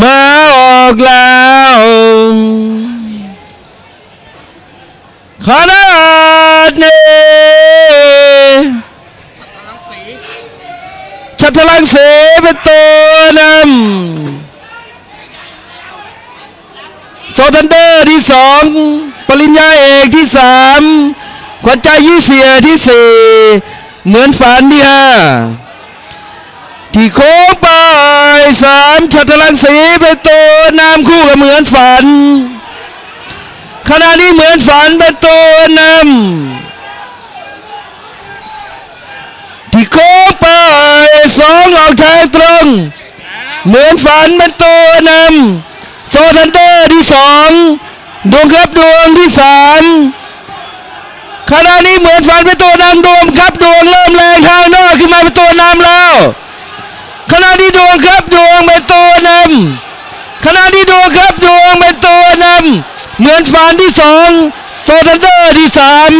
มาออกแล้วขนาดนี้ชัตลังสีเป็นตัวนำโซทันเดอร์ที่สองปริญญาเอกที่สามขวัญใจยี่เสียที่สี่เหมือนฝันที่ห้าที่โค้ง สามชัตลังสีเป็นตัวนำคู่กับเหมือนฝันขณะนี้เหมือนฝันเป็นตัวนำที่โค้งไปสองออกทางตรง เหมือนฝันเป็นตัวนำโซทันเดอร์ที่สองดวงครับดวงที่สามขณะนี้เหมือนฝันเป็นตัว ณะที่ดวงครับดวงเป็นตัวนำขณะที่ดวงครับดวงเป็นตัวนำเหมือนฝันที่สองโซทันเตอร์ที่สาม